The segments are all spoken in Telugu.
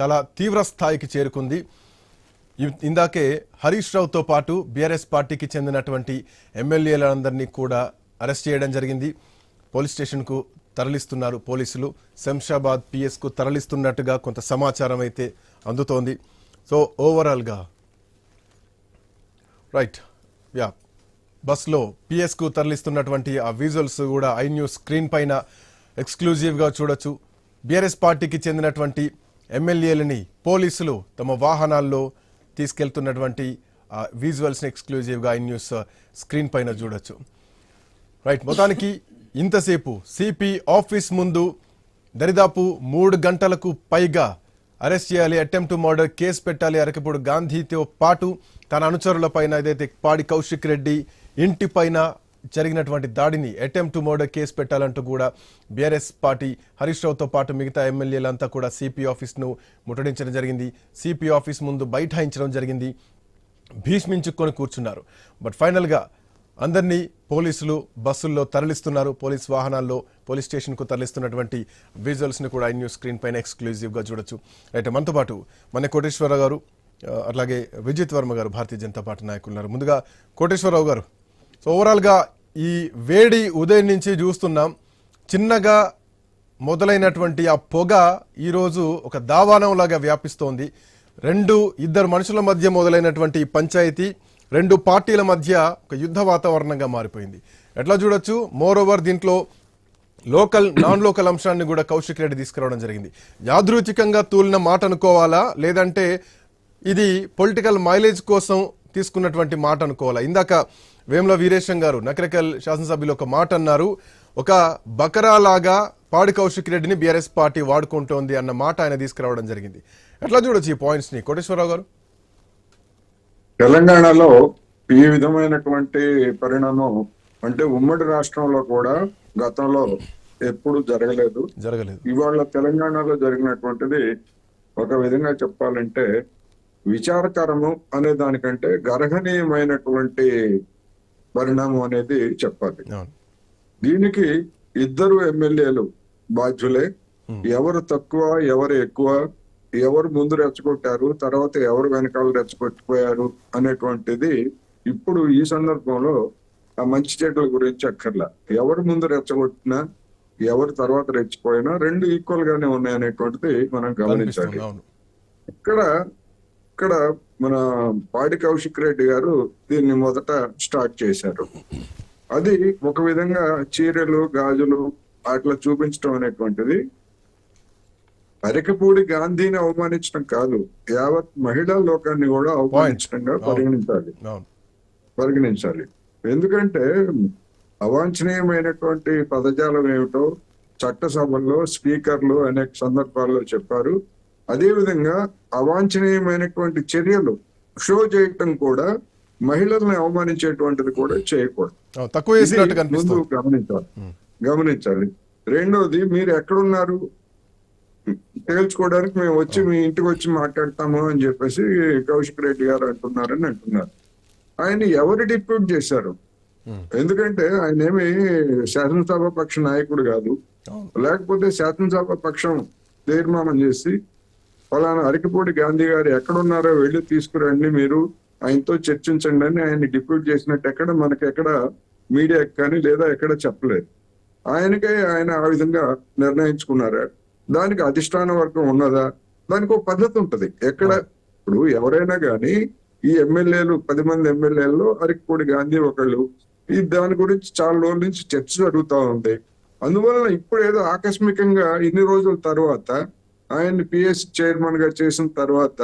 చాలా తీవ్ర స్థాయికి చేరుకుంది. ఇందాకే హరీష్ రావుతో పాటు బీఆర్ఎస్ పార్టీకి చెందినటువంటి ఎమ్మెల్యేలందరినీ కూడా అరెస్ట్ చేయడం జరిగింది. పోలీస్ స్టేషన్కు తరలిస్తున్నారు పోలీసులు. శంషాబాద్ పిఎస్కు తరలిస్తున్నట్టుగా కొంత సమాచారం అయితే అందుతోంది. సో ఓవరాల్గా రైట్ యా బస్లో పిఎస్కు తరలిస్తున్నటువంటి ఆ విజువల్స్ కూడా ఐ న్యూస్ స్క్రీన్ పైన ఎక్స్క్లూజివ్గా చూడొచ్చు. బీఆర్ఎస్ పార్టీకి చెందినటువంటి ఎమ్మెల్యేలని పోలీసులు తమ వాహనాల్లో తీసుకెళ్తున్నటువంటి విజువల్స్ని ఎక్స్క్లూజివ్గా ఐ న్యూస్ స్క్రీన్ పైన చూడొచ్చు. రైట్ మొత్తానికి ఇంతసేపు సిపి ఆఫీస్ ముందు దరిదాపు మూడు గంటలకు పైగా అరెస్ట్ చేయాలి అటెంప్ట్ మర్డర్ కేసు పెట్టాలి అరకపూడి గాంధీతో పాటు తన అనుచరుల పైన ఏదైతే పాడి కౌశిక్ రెడ్డి ఇంటి పైన జరిగినటువంటి దాడిని అటెంప్ట్ టు మర్డర్ కేసు పెట్టాలంటూ కూడా బీఆర్ఎస్ పార్టీ హరీష్ రావుతో పాటు మిగతా ఎమ్మెల్యేలంతా కూడా సిపి ఆఫీస్ను ముట్టడించడం జరిగింది. సిపి ఆఫీస్ ముందు బైఠాయించడం జరిగింది. భీష్మించుకొని కూర్చున్నారు. బట్ ఫైనల్గా అందరినీ పోలీసులు బస్సుల్లో తరలిస్తున్నారు. పోలీస్ వాహనాల్లో పోలీస్ స్టేషన్కు తరలిస్తున్నటువంటి విజువల్స్ని కూడా ఐ న్యూస్ స్క్రీన్ పైన ఎక్స్క్లూజివ్గా చూడొచ్చు. అయితే మనతో పాటు మన కోటేశ్వరరావు గారు అలాగే విజిత్ వర్మ గారు భారతీయ జనతా పార్టీ నాయకులు ఉన్నారు. ముందుగా కోటేశ్వరరావు గారు సో ఓవరాల్గా ఈ వేడి ఉదయం నుంచి చూస్తున్నాం. చిన్నగా మొదలైనటువంటి ఆ పొగ ఈరోజు ఒక దావానంలాగా వ్యాపిస్తోంది. రెండు ఇద్దరు మనుషుల మధ్య మొదలైనటువంటి పంచాయతీ రెండు పార్టీల మధ్య ఒక యుద్ధ వాతావరణంగా మారిపోయింది. ఎట్లా చూడొచ్చు? మోర్ ఓవర్ దీంట్లో లోకల్ నాన్ లోకల్ అంశాన్ని కూడా కౌశిక్ రెడ్డి తీసుకురావడం జరిగింది. యాదృచ్ఛికంగా తూలిన మాట అనుకోవాలా? లేదంటే ఇది పొలిటికల్ మైలేజ్ కోసం తీసుకున్నటువంటి మాట అనుకోవాలా? ఇందాక వేముల వీరేశం గారు నకరకల్ శాసనసభ్యులు ఒక మాట అన్నారు ఒక బకరా లాగా పాడి కౌశిక్ రెడ్డిని బీఆర్ఎస్ పార్టీ వాడుకుంటోంది అన్న మాట ఆయన తీసుకురావడం జరిగింది. ఎట్లా చూడొచ్చు ఈ పాయింట్స్ని? కోటేశ్వరరావు గారు? తెలంగాణలో ఈ విధమైనటువంటి పరిణామం అంటే ఉమ్మడి రాష్ట్రంలో కూడా గతంలో ఎప్పుడు జరగలేదు. జరగలేదు. ఇవాళ తెలంగాణలో జరిగినటువంటిది ఒక విధంగా చెప్పాలంటే విచారకరము అనే దానికంటే గర్హనీయమైనటువంటి పరిణామం అనేది చెప్పాలి. దీనికి ఇద్దరు ఎమ్మెల్యేలు బాధ్యులే. ఎవరు తక్కువ ఎవరు ఎక్కువ ఎవరు ముందు రెచ్చగొట్టారు తర్వాత ఎవరు వెనకాల రెచ్చగొట్టిపోయారు అనేటువంటిది ఇప్పుడు ఈ సందర్భంలో ఆ మంచి చెడ్ల గురించి అక్కర్లా. ఎవరు ముందు రెచ్చగొట్టినా ఎవరు తర్వాత రెచ్చిపోయినా రెండు ఈక్వల్ గానే ఉన్నాయి అనేటువంటిది మనం గమనించాలి. ఇక్కడ ఇక్కడ మన పాడి కౌశిక్ రెడ్డి గారు దీన్ని మొదట స్టార్ట్ చేశారు. అది ఒక విధంగా చీరలు గాజులు అట్లా చూపించడం అనేటువంటిది అరకపూడి గాంధీని అవమానించడం కాదు యావత్ మహిళా లోకాన్ని కూడా అవమానించడంగా. పరిగణించాలి. పరిగణించాలి. ఎందుకంటే అవాంఛనీయమైనటువంటి పదజాలం ఏమిటో చట్టసభల్లో స్పీకర్లు అనేక సందర్భాల్లో చెప్పారు. అదేవిధంగా అవాంఛనీయమైనటువంటి చర్యలు షో చేయటం కూడా మహిళల్ని అవమానించేటువంటిది కూడా చేయకూడదు. తక్కువ ముందు గమనించాలి. గమనించాలి. రెండోది మీరు ఎక్కడున్నారు? తేల్చుకోవడానికి మేము వచ్చి మీ ఇంటికి వచ్చి మాట్లాడతాము అని చెప్పేసి కౌశిక్ రెడ్డి గారు అంటున్నారని అంటున్నారు. ఆయన ఎవరు డిప్యూట్ చేశారు. ఎందుకంటే ఆయన ఏమి శాసనసభ పక్ష నాయకుడు కాదు. లేకపోతే శాసనసభ పక్షం తీర్మానం చేసి ఫలానా అరకిపూడి గాంధీ గారు ఎక్కడున్నారో వెళ్ళి తీసుకురండి మీరు. ఆయనతో చర్చించండి అని ఆయన డిప్యూట్ చేసినట్టు ఎక్కడ మనకి ఎక్కడ మీడియా కానీ లేదా ఎక్కడ చెప్పలేదు. ఆయనకే ఆయన ఆ విధంగా నిర్ణయించుకున్నారా. దానికి అధిష్టాన వర్గం ఉన్నదా? దానికి ఒక పద్ధతి ఉంటది. ఎక్కడ? ఇప్పుడు ఎవరైనా కానీ ఈ ఎమ్మెల్యేలు పది మంది ఎమ్మెల్యేల్లో అరకిపూడి గాంధీ ఒకళ్ళు. ఈ దాని గురించి చాలా రోజుల నుంచి చర్చ జరుగుతా ఉంది. అందువలన ఇప్పుడు ఏదో ఆకస్మికంగా ఇన్ని రోజుల తర్వాత ఆయన్ని పిఎస్ చైర్మన్గా చేసిన తర్వాత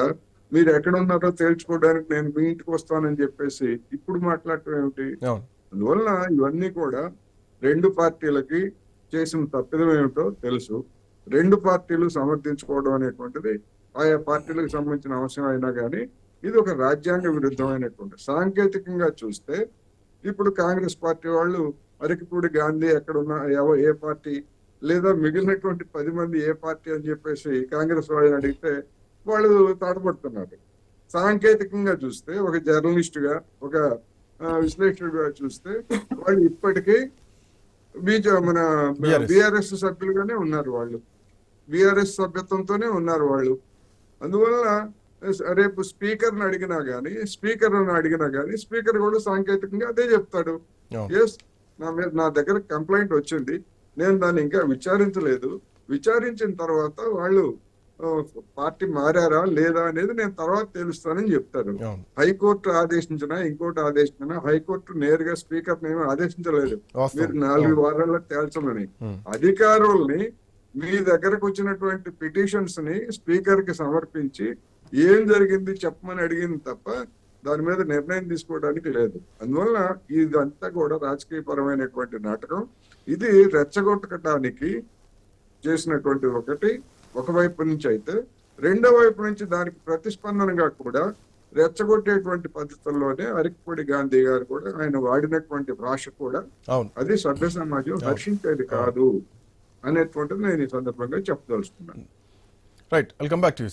మీరు ఎక్కడ ఉన్నారో తేల్చుకోవడానికి నేను మీ ఇంటికి వస్తానని చెప్పేసి ఇప్పుడు మాట్లాడటం ఏమిటి? అందువలన ఇవన్నీ కూడా రెండు పార్టీలకి చేసిన తప్పిదం ఏమిటో తెలుసు. రెండు పార్టీలు సమర్థించుకోవడం అనేటువంటిది ఆయా పార్టీలకు సంబంధించిన అంశం అయినా కానీ ఇది ఒక రాజ్యాంగ విరుద్ధమైనటువంటి సాంకేతికంగా చూస్తే ఇప్పుడు కాంగ్రెస్ పార్టీ వాళ్ళు అరకిపూడి గాంధీ ఎక్కడ ఉన్న ఎవ- ఏ పార్టీ లేదా మిగిలినటువంటి పది మంది ఏ పార్టీ అని చెప్పేసి కాంగ్రెస్ వాళ్ళని అడిగితే వాళ్ళు తడబడుతున్నారు. సాంకేతికంగా చూస్తే ఒక జర్నలిస్ట్గా ఒక విశ్లేషకుడిగా చూస్తే వాళ్ళు ఇప్పటికీ బీజే మన. బిఆర్ఎస్. సభ్యులుగానే ఉన్నారు వాళ్ళు. బిఆర్ఎస్ సభ్యత్వంతోనే ఉన్నారు వాళ్ళు. అందువల్ల రేపు స్పీకర్ని అడిగినా గానీ స్పీకర్ అడిగినా గానీ స్పీకర్ కూడా సాంకేతికంగా అదే చెప్తాడు. ఎస్ నా మీద నా దగ్గర కంప్లైంట్ వచ్చింది. నేను దాన్ని ఇంకా విచారించలేదు. విచారించిన తర్వాత వాళ్ళు పార్టీ మారారా? లేదా? అనేది నేను తర్వాత తెలుస్తానని చెప్తారు. హైకోర్టు ఆదేశించినా ఇంకోటి ఆదేశించినా హైకోర్టు నేరుగా స్పీకర్ ఏమీ ఆదేశించలేదు. మీరు నాలుగు వారాల్లో తేల్చమని. అధికారుల్ని మీ దగ్గరకు వచ్చినటువంటి పిటిషన్స్ని స్పీకర్కి సమర్పించి ఏం జరిగింది? చెప్పమని అడిగింది తప్ప దాని మీద నిర్ణయం తీసుకోవడానికి లేదు. అందువల్ల ఇదంతా కూడా రాజకీయపరమైనటువంటి నాటకం. ఇది రెచ్చగొట్టడానికి చేసినటువంటి ఒకటి ఒకవైపు నుంచి అయితే రెండో వైపు నుంచి దానికి ప్రతిస్పందనగా కూడా రెచ్చగొట్టేటువంటి పద్ధతుల్లోనే అరికపూడి గాంధీ గారు కూడా ఆయన వాడినటువంటి భాష కూడా అది సభ్య సమాజం హర్షించేది కాదు అనేటువంటిది నేను ఈ సందర్భంగా చెప్పదలుచుకున్నాను. Right welcome back to